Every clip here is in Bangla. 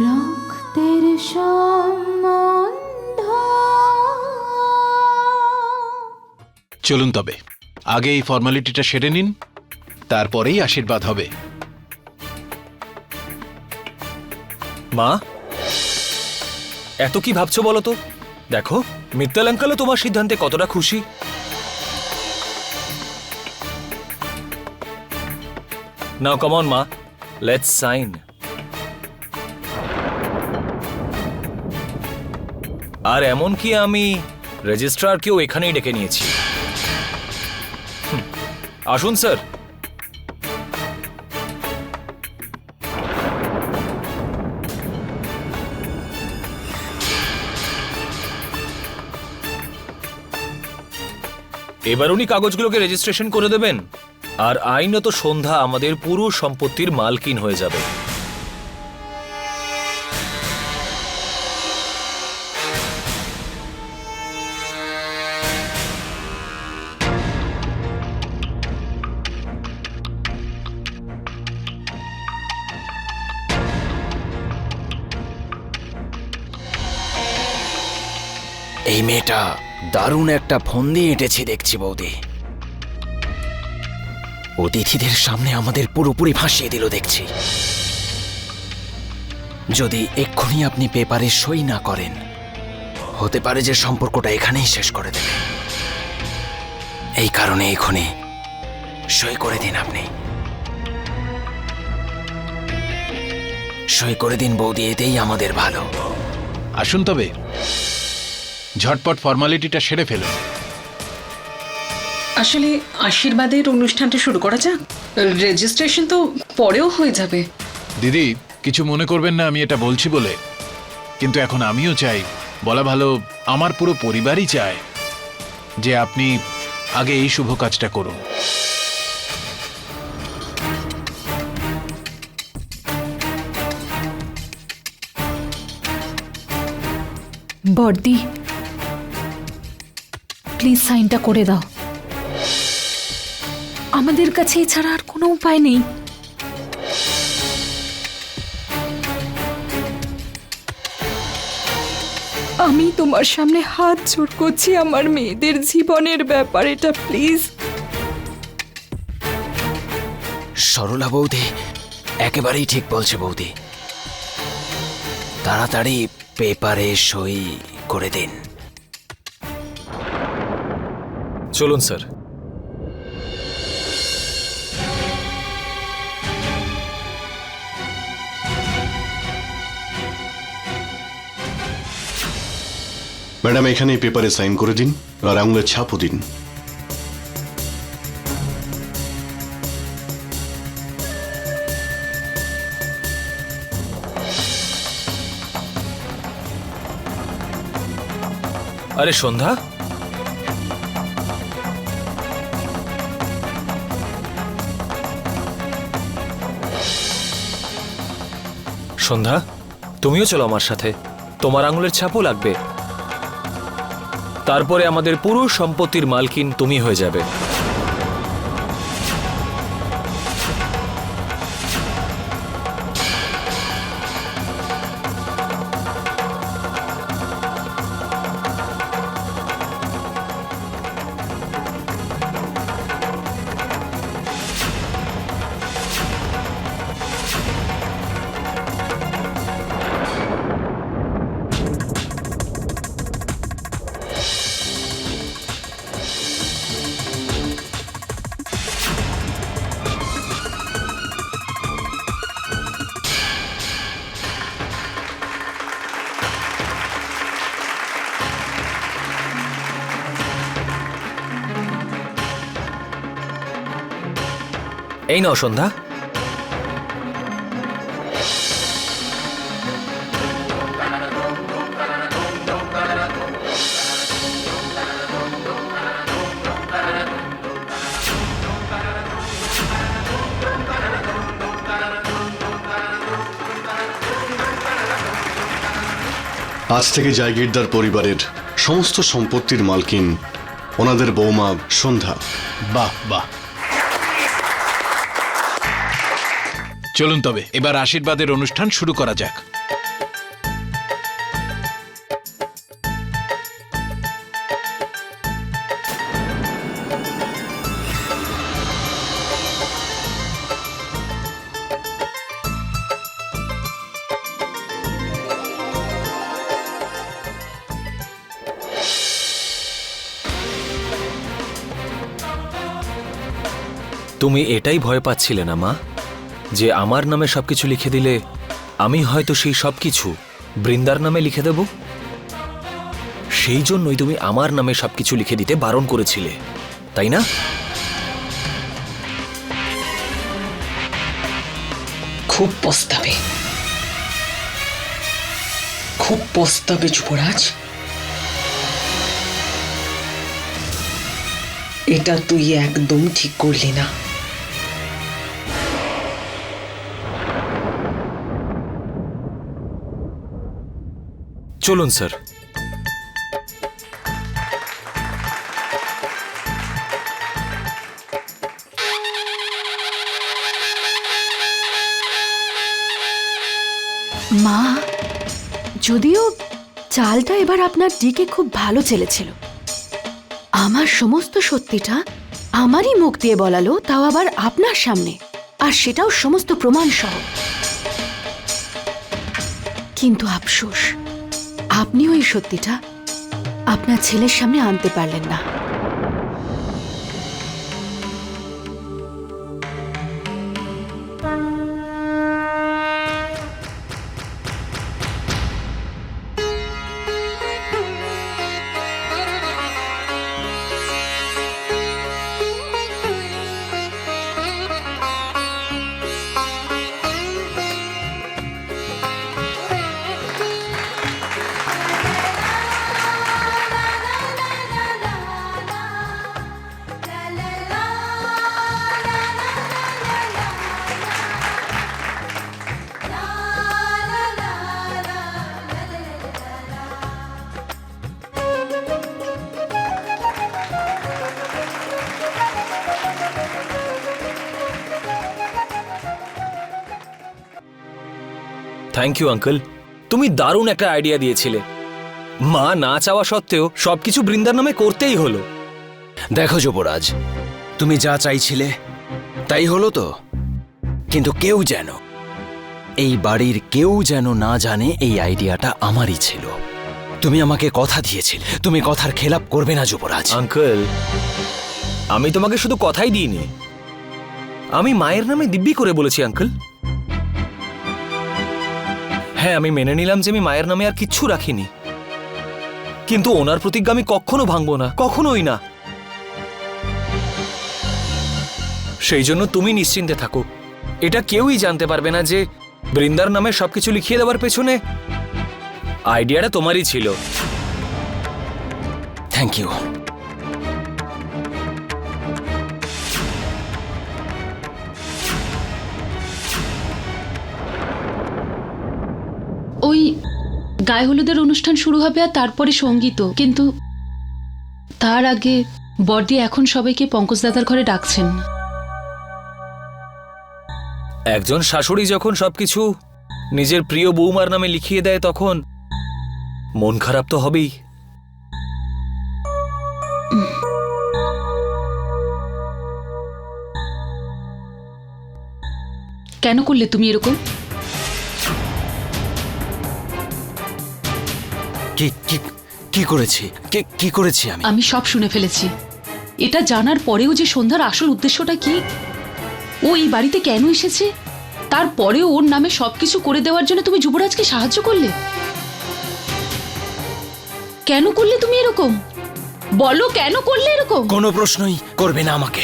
রক্তের সম্বন্ধ। চলুন তবে আগে এই ফর্মালিটিটা সেরে নিন তারপরেই আশীর্বাদ হবে। মা এত কি ভাবছ বলো তো? দেখো মিত্তাল আঙ্কালও তোমার সিদ্ধান্তে কতটা খুশি। নাও কমন মা লেটস সাইন আর এমন কি আমি রেজিস্ট্রারকেও এখানেই ডেকে নিয়েছি? আসুন, স্যার। এবার উনি কাগজগুলোকে রেজিস্ট্রেশন করে দেবেন। আর আইনত সন্ধ্যা আমাদের পুরো সম্পত্তির মালকিন হয়ে যাবে। এই মেয়েটা দারুণ একটা ফোন দিয়ে এঁটেছি দেখছি বৌদি। অতিথিদের সামনে আমাদের পুরোপুরি ভাসিয়ে দিল দেখছি। যদি এক্ষুনি আপনি পেপারে সই না করেন, হতে পারে যে সম্পর্কটা এখানেই শেষ করে দেবে। এই কারণে এক্ষুনি সই করে দিন আপনি। সই করে দিন বৌদি, এতেই আমাদের ভালো। আসুন তবে। ঝটপট ফর্মালিটিটা সেরে ফেলুন। আসলে আশীর্বাদের অনুষ্ঠানটা শুরু করা যাক। রেজিস্ট্রেশন তো পরেও হয়ে যাবে। দিদি কিছু মনে করবেন না আমি এটা বলছি বলে। কিন্তু এখন আমিও চাই বলা ভালো আমার পুরো পরিবারই চায় যে আপনি আগে এই শুভ কাজটা করুন। বর্দি প্লিজ সাইনটা করে দাও। আমাদের কাছে এছাড়া আর কোনো উপায় নেই। আমি তোমার সামনে হাত জোর করছি আমার মেয়েদের জীবনের ব্যাপার, এটা প্লিজ সরলা বৌদি, একেবারেই ঠিক বলছে বৌদি। তাড়াতাড়ি পেপারে সই করে দিন। চলুন স্যার। ম্যাডাম এখানে পেপারে সাইন করে দিন আর আঙুলের ছাপও দিন। আরে সন্ধ্যা? সন্ধ্যা। তুমিও চলো আমার সাথে। তোমার আঙুলের ছাপও লাগবে। তারপরে আমাদের পুরো সম্পত্তির মালকিন তুমি হয়ে যাবে। এই নাও সন্ধ্যা। আজ থেকে জায়গিরদার পরিবারের সমস্ত সম্পত্তির মালকিন ওনাদের বৌমা সন্ধ্যা। বাহ বাহ। চলুন তবে এবার আশীর্বাদের অনুষ্ঠান শুরু করা যাক। তুমি এটাই ভয় পাচ্ছিলে না মা? যে আমার নামে সবকিছু লিখে দিলে আমি হয়তো সেই সবকিছু বৃন্দার নামে লিখে দেব? সেই জন্যই তুমি আমার নামে সবকিছু লিখে দিতে বারণ করেছিলে, তাই না? খুব পস্তাবে খুব পস্তাবে যুবরাজ। এটা তুই একদম ঠিক করলি না। চলুন, স্যার। মা, যদিও চালটা এবার আপনার দিকে খুব ভালো চেলেছিল। আমার সমস্ত সত্যিটা আমারই মুখ দিয়ে বলালো, তাও আবার আপনার সামনে। আর সেটাও সমস্ত প্রমাণ সহ কিন্তু আফসোস আপনি এই সত্যিটা আপনার ছেলের সামনে আনতে পারলেন না। থ্যাংক ইউ আঙ্কেল তুমি দারুণ একটা আইডিয়া দিয়েছিলে। মা না চাওয়া সত্ত্বেও সবকিছু বৃন্দার নামে করতেই হলো। দেখো যুবরাজ, তুমি যা চাইছিলে, তাই হলো তো। কিন্তু কেউ যেন, এই বাড়ির কেউ যেন না জানে এই আইডিয়াটা আমারই ছিল। তুমি আমাকে কথা দিয়েছিলে, তুমি কথার খেলাপ করবে না যুবরাজ। আঙ্কেল আমি তোমাকে শুধু কথাই দিইনি। আমি মায়ের নামে দিব্যি করে বলেছি আঙ্কেল হ্যাঁ আমি মেনে নিলাম যে আমি মায়ের নামে আর কিচ্ছু রাখিনি। কিন্তু ওনার প্রতিজ্ঞা আমি কখনো ভাঙবো না, কখনোই না। সেই জন্য তুমি নিশ্চিন্তে থাকো। এটা কেউই জানতে পারবে না যে বৃন্দার নামে সবকিছু লিখিয়ে দেওয়ার পেছনে আইডিয়াটা তোমারই ছিল। Thank you. গায়ে হলুদের অনুষ্ঠান শুরু হবে আর তারপরে সংগীত। কিন্তু তার আগে বর্দি এখন সবাইকে পঙ্কজ দাদার ঘরে ডাকছেন। একজন শাশুড়ি যখন সবকিছু নিজের প্রিয় বৌমার নামে লিখিয়ে দেয় তখন মন খারাপ তো হবেই। কেন করলে তুমি এরকম? কি কি কি করেছি? কি কি করেছি আমি? আমি সব শুনে ফেলেছি। এটা জানার পরেও যে সন্ধ্যার আসল উদ্দেশ্যটা কি? ও এই বাড়িতে কেন এসেছে? তারপরেও ওর নামে সবকিছু করে দেওয়ার জন্য তুমি যুবরাজকে সাহায্য করলে? কেন করলে তুমি এরকম? বলো কেন করলে এরকম? কোনো প্রশ্নই করবে না আমাকে।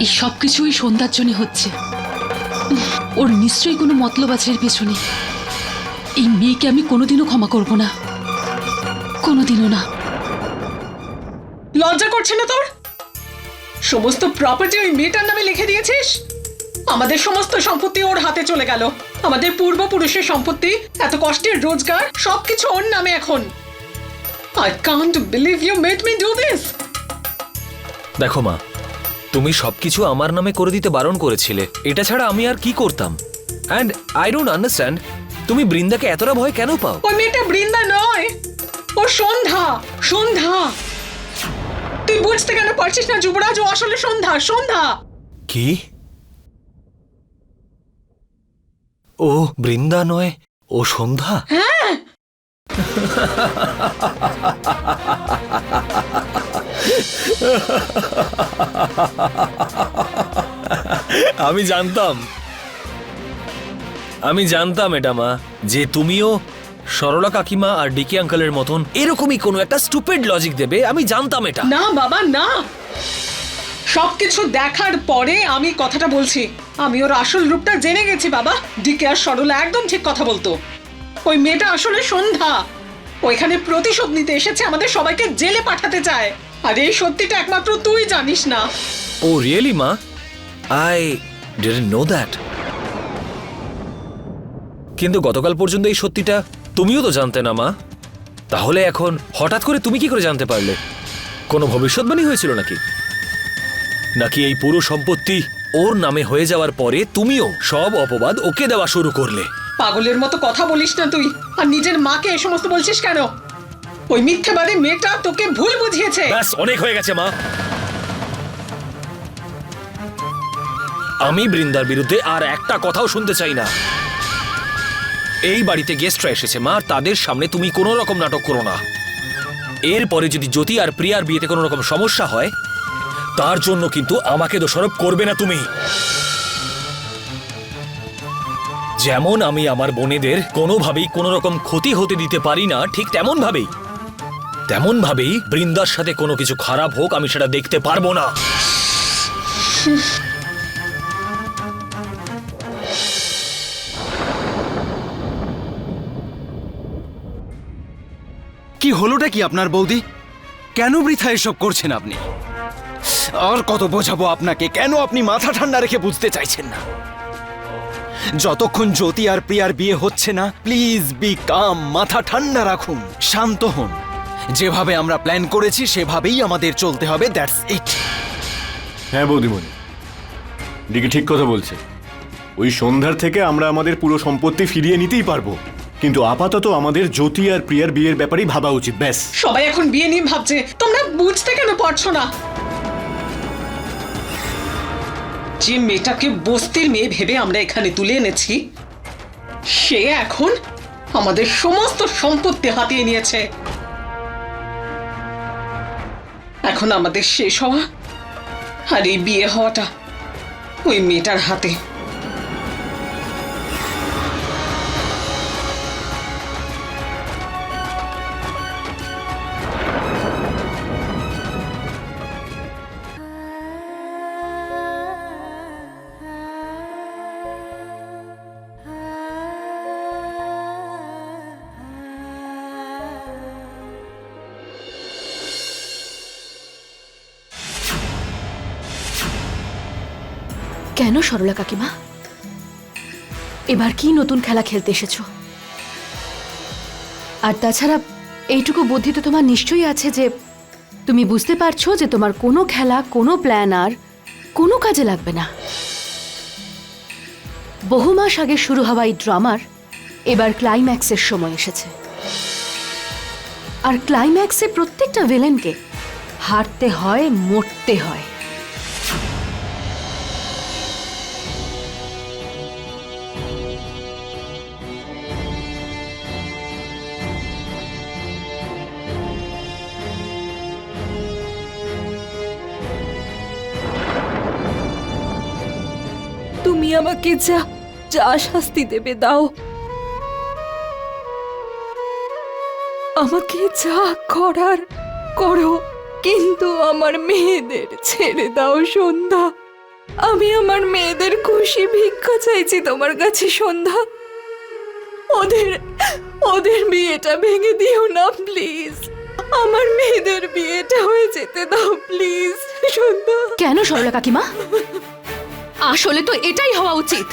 এই সব কিছুই সন্ধ্যার জন্য হচ্ছে। ওর নিশ্চয়ই কোনো মতলব আছে এর পেছনে। এই মেয়েকে আমি কোনোদিনও ক্ষমা করব না। কোনোদিনও না। লজ্জা করছে না তোর? সমস্ত প্রপার্টি ওই মেয়েটার নামে লিখে দিয়েছিস? আমাদের সমস্ত সম্পত্তি ওর হাতে চলে গেল। আমাদের পূর্বপুরুষের সম্পত্তি এত কষ্টের রোজগার সবকিছু ওর নামে এখন। I can't believe you made me do this দেখো মা তুমি সবকিছু আমার নামে করে দিতে বারণ করেছিলে। এটা ছাড়া আমি আর কি করতাম? অ্যান্ড আই ডোন্ট আন্ডারস্ট্যান্ড তুমি বৃন্দাকে এতটা ভয় কেন পাও? ওই মেয়েটা বৃন্দা নয়। ও সন্ধ্যা সন্ধ্যা। তুই বুঝতে কেন পারছিস না যুবরাজ? ও আসলে সন্ধ্যা সন্ধ্যা। কি? ও বৃন্দা নয় ও সন্ধ্যা? আমি জানতাম। আমি জানতাম এটা, মা, যে তুমিও সরলা কাকিমা আর ডিকি আঙ্কেলের মতন এরকমই কোনো একটা স্টুপিড লজিক দেবে, আমি জানতাম এটা। না, বাবা, না। সবকিছু দেখার পরে আমি কথাটা বলছি। আমি ওর আসল রূপটা জেনে গেছি, বাবা। ডিকে আর সরলা একদম ঠিক কথা বলতো। ওই মেয়েটা আসলে সন্ধ্যা। ওইখানে প্রতিশোধ নিতে এসেছে, আমাদের সবাইকে জেলে পাঠাতে চায়। আর এই সত্যিটা একমাত্র তুই জানিস না। ও রিয়েলি মা? আই ডিডন্ট নো দ্যাট কিন্তু গতকাল পর্যন্ত এই সত্যিটা তুমিও তো জানতে না মা। তাহলে এখন হঠাৎ করে তুমি কি করে জানতে পারলে? কোনো ভবিষ্যৎবাণী হয়েছিল নাকি? নাকি এই পুরো সম্পত্তি ওর নামে হয়ে যাওয়ার পরে তুমিও সব অপবাদ ওকে দেওয়া শুরু করলে? পাগলের মতো কথা বলিস না তুই। আর নিজের মাকে এই সমস্ত বলছিস কেন? ওই মিথ্যেবাদী মেয়েটা তোকে ভুল বুঝিয়েছে। ব্যাস, অনেক হয়ে গেছে, মা। আমি বৃন্দার বিরুদ্ধে আর একটা কথাও শুনতে চাই না। এই বাড়িতে গেস্টরা এসেছে, মা তাদের সামনে তুমি কোনো রকম নাটক করো না। এরপরে যদি জ্যোতি আর প্রিয়ার বিয়েতে কোনো রকম সমস্যা হয়, তার জন্য কিন্তু আমাকে দোষারোপ করবে না তুমি। যেমন আমি আমার বোনেদের কোনোভাবেই কোনো রকম ক্ষতি হতে দিতে পারি না, ঠিক তেমন ভাবেই তেমন ভাবেই বৃন্দার সাথে কোনো কিছু খারাপ হোক, আমি সেটা দেখতে পারব না। কি হলোটা কি আপনার বৌদি? কেন বৃথা এসব করছেন আপনি? আর কত বোঝাবো আপনাকে, কেন আপনি মাথা ঠান্ডা রেখে বুঝতে চাইছেন না? যতক্ষণ জ্যোতি আর প্রিয়ার বিয়ে হচ্ছে না প্লিজ বি কাম মাথা ঠান্ডা রাখুন, শান্ত হন। যেভাবে আমরা প্ল্যান করেছি সেভাবেই আমাদের চলতে হবে। দ্যাটস ইট হ্যাঁ বৌদিমণি। দিকে ঠিক কথা বলছে। ওই সন্ধ্যার থেকে আমরা আমাদের পুরো সম্পত্তি ফিরিয়ে নিতেই পারব। কিন্তু আপাতত আমাদের জ্যোতি আর প্রিয়ার বিয়ের ব্যাপারেই ভাবা উচিত ব্যাস। সবাই এখন বিয়ে নিয়ে ভাবছে। তোমরা বুঝতে কেন পারছ না? যে মেয়েটাকে বস্তির মেয়ে ভেবে আমরা এখানে তুলে এনেছি সে এখন আমাদের সমস্ত সম্পত্তি হাতিয়ে নিয়েছে। এখন আমাদের শেষ হওয়া। আর এই বিয়ে হওয়াটা ওই মেয়েটার হাতে। কেন সরলা কাকিমা? এবার কি নতুন খেলা খেলতে এসেছ? আর তাছাড়া এইটুকু বুদ্ধি তো তোমার নিশ্চয়ই আছে যে তুমি বুঝতে পারছ যে তোমার কোনো খেলা, কোনো প্ল্যান আর কোনো কাজে লাগবে না। বহু মাস আগে শুরু হওয়া এই ড্রামার এবার ক্লাইম্যাক্সের সময় এসেছে। আর ক্লাইম্যাক্সে প্রত্যেকটা ভিলেনকে হারতে হয়, মরতে হয়। তুমি আমাকে যা যা শাস্তি দেবে দাও। আমাকে যা করার করো, কিন্তু আমার মেয়েদের ছেড়ে দাও সন্ধ্যা। আমি আমার মেয়েদের খুশি ভিক্ষা চাইছি তোমার কাছে, সন্ধ্যা। ওদের ওদের বিয়েটা ভেঙে দিও না, প্লিজ। আমার মেয়েদের বিয়েটা হয়ে যেতে দাও, প্লিজ, সন্ধ্যা। কেন সরলা কাকিমা? আসলে তো এটাই হওয়া উচিত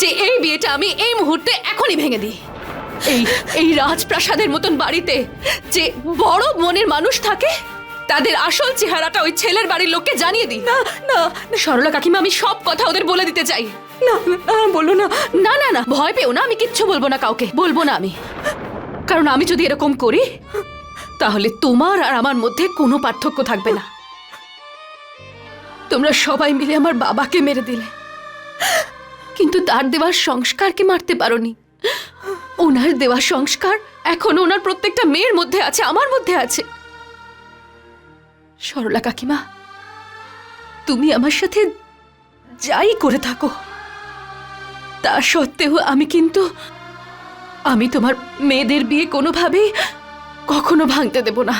যে এই বিয়েটা আমি এই মুহূর্তে এখনই ভেঙে দিই। এই এই রাজপ্রাসাদের মতন বাড়িতে যে বড় মনের মানুষ থাকে তাদের আসল চেহারাটা ওই ছেলের বাড়ির লোককে জানিয়ে দিই। না না সরলা কাকিমা আমি সব কথা ওদের বলে দিতে চাই। না না বলো না। না না না ভয় পেও না আমি কিচ্ছু বলব না কাউকে বলব না আমি। কারণ আমি যদি এরকম করি তাহলে তোমার আর আমার মধ্যে কোনো পার্থক্য থাকবে না। তোমরা সবাই মিলে আমার বাবাকে মেরে দিলে। কিন্তু তার দেওয়ার সংস্কারকে মারতে পারোনি। ওনার দেওয়া সংস্কার এখন ওনার প্রত্যেকটা মেয়ের মধ্যে আছে আমার মধ্যে আছে। সরলা কাকিমা, তুমি আমার সাথে যাই করে থাকো। তা সত্ত্বেও আমি কিন্তু, আমি তোমার মেয়েদের বিয়ে কোনোভাবেই কখনো ভাঙতে দেব না।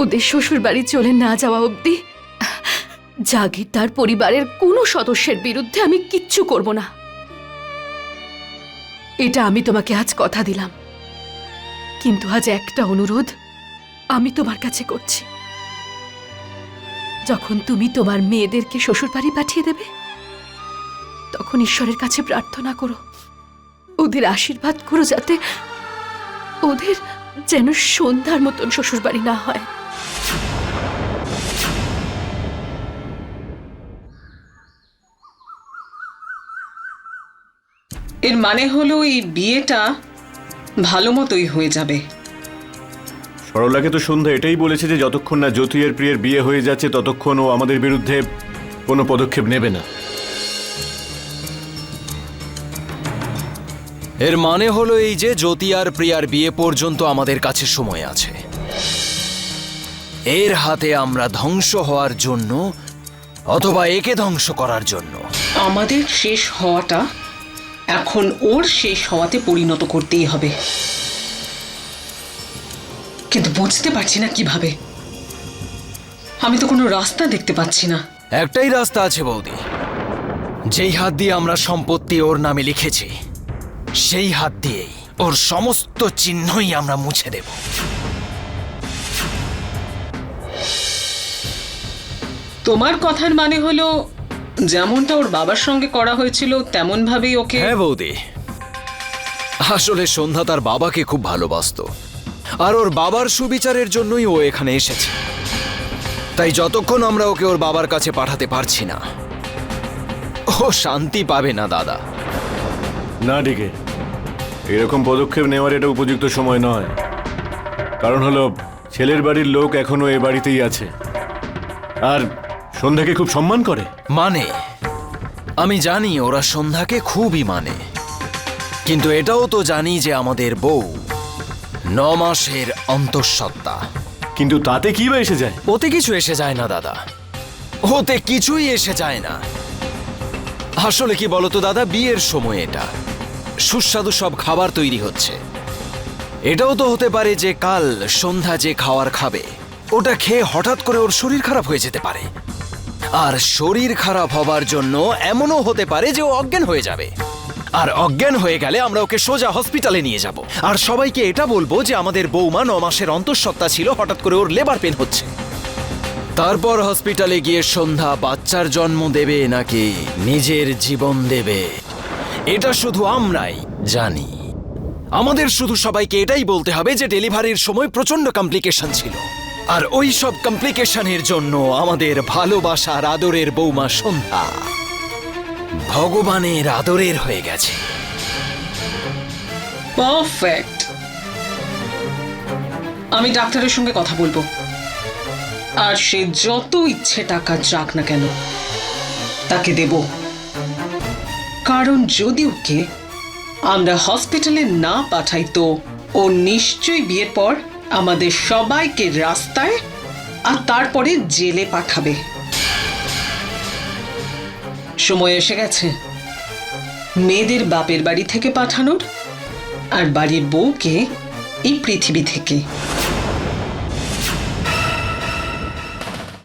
ওদের শ্বশুর বাড়ি চলে না যাওয়া অবধি জাগিরদার পরিবারের কোনো সদস্যের বিরুদ্ধে আমি কিচ্ছু করব না। এটা আমি তোমাকে আজ কথা দিলাম। কিন্তু আজ একটা অনুরোধ আমি তোমার কাছে করছি। যখন তুমি তোমার মেয়েদেরকে শ্বশুরবাড়ি পাঠিয়ে দেবে, তখন ঈশ্বরের কাছে প্রার্থনা করো। ওদের আশীর্বাদ করো যাতে ওদের যেন সন্ধ্যার মতন শ্বশুরবাড়ি না হয়। এর মানে হলো এই বিয়েটা ভালো মতোই হয়ে যাবে। সরলাকে তো সন্ধ্যা এটাই বলেছে যে যতক্ষণ না জ্যোতি আর প্রিয়ের বিয়ে হয়ে যাচ্ছে ততক্ষণ ও আমাদের বিরুদ্ধে কোনো পদক্ষেপ নেবে না। এর মানে হলো এই যে জ্যোতি আর প্রিয়ার বিয়ে পর্যন্ত আমাদের কাছে সময় আছে। এর হাতে আমরা ধ্বংস হওয়ার জন্য অথবা একে ধ্বংস করার জন্য। আমাদের শেষ হওয়াটা এখন ওর শেষ হওয়াতে পরিণত করতেই হবে। কিন্তু বুঝতে পারছি না কীভাবে। আমি তো কোনো রাস্তা দেখতে পাচ্ছি না। একটাই রাস্তা আছে বৌদি। যেই হাত দিয়ে আমরা সম্পত্তি ওর নামে লিখেছি সেই হাত দিয়েই ওর সমস্ত চিহ্নই আমরা মুছে দেব। তোমার কথার মানে হলো যেমনটা ওর বাবার সঙ্গে করা হয়েছিল তেমন ভাবেই ওকে হ্যাঁ বৌদি। আসলে সন্ধ্যা তার বাবাকে খুব ভালোবাসতো। আর ওর বাবার সুবিচারের জন্যই ও এখানে এসেছে। তাই যতক্ষণ আমরা ওকে ওর বাবার কাছে পাঠাতে পারছি না ও শান্তি পাবে না দাদা। না ডেকে। এরকম পদক্ষেপ নেওয়ার এটা উপযুক্ত সময় নয়। কারণ হলো ছেলের বাড়ির লোক এখনও এ বাড়িতেই আছে। আর সন্ধ্যাকে খুব সম্মান করে? মানে আমি জানি ওরা সন্ধ্যাকে খুবই মানে। কিন্তু এটাও তো জানি যে আমাদের বউ ন মাসের অন্তঃসত্ত্বা। কিন্তু তাতে কি বা এসে যায়? ওতে কিছু এসে যায় না দাদা। ওতে কিছুই এসে যায় না। আসলে কি বলতো দাদা বিয়ের সময় এটা। সুস্বাদু সব খাবার তৈরি হচ্ছে। এটাও তো হতে পারে যে কাল সন্ধ্যা যে খাওয়ার খাবে ওটা খেয়ে হঠাৎ করে ওর শরীর খারাপ হয়ে যেতে পারে। আর শরীর খারাপ হবার জন্য এমনও হতে পারে যে ও অজ্ঞান হয়ে যাবে। আর অজ্ঞান হয়ে গেলে আমরা ওকে সোজা হসপিটালে নিয়ে যাব। আর সবাইকে এটা বলব যে আমাদের বৌমা ন মাসের অন্তঃসত্ত্বা ছিল, হঠাৎ করে ওর লেবার পেন হচ্ছে। তারপর হসপিটালে গিয়ে সন্ধ্যা বাচ্চার জন্ম দেবে নাকি নিজের জীবন দেবে, এটা শুধু আমরাই জানি। আমাদের শুধু সবাইকে এটাই বলতে হবে যে ডেলিভারির সময় প্রচণ্ড কমপ্লিকেশন ছিল। আর ওই সব কমপ্লিকেশনের জন্য আমাদের ভালোবাসার আদরের বৌমা সন্ধ্যা ভগবানের আদরের হয়ে গেছে। পারফেক্ট। আমি ডাক্তারের সঙ্গে কথা বলব। আর সে যত ইচ্ছে টাকা যাক না কেন, তাকে দেব। কারণ যদি ওকে আমরা হসপিটালে না পাঠাই তো ও নিশ্চয়ই বিয়ের পর আমাদের সবাইকে রাস্তায় আর তারপরে জেলে পাঠাবে। সময় এসে গেছে। মেয়েদের বাপের বাড়ি থেকে পাঠানোর আর বাড়ির বউকে এই পৃথিবী থেকে।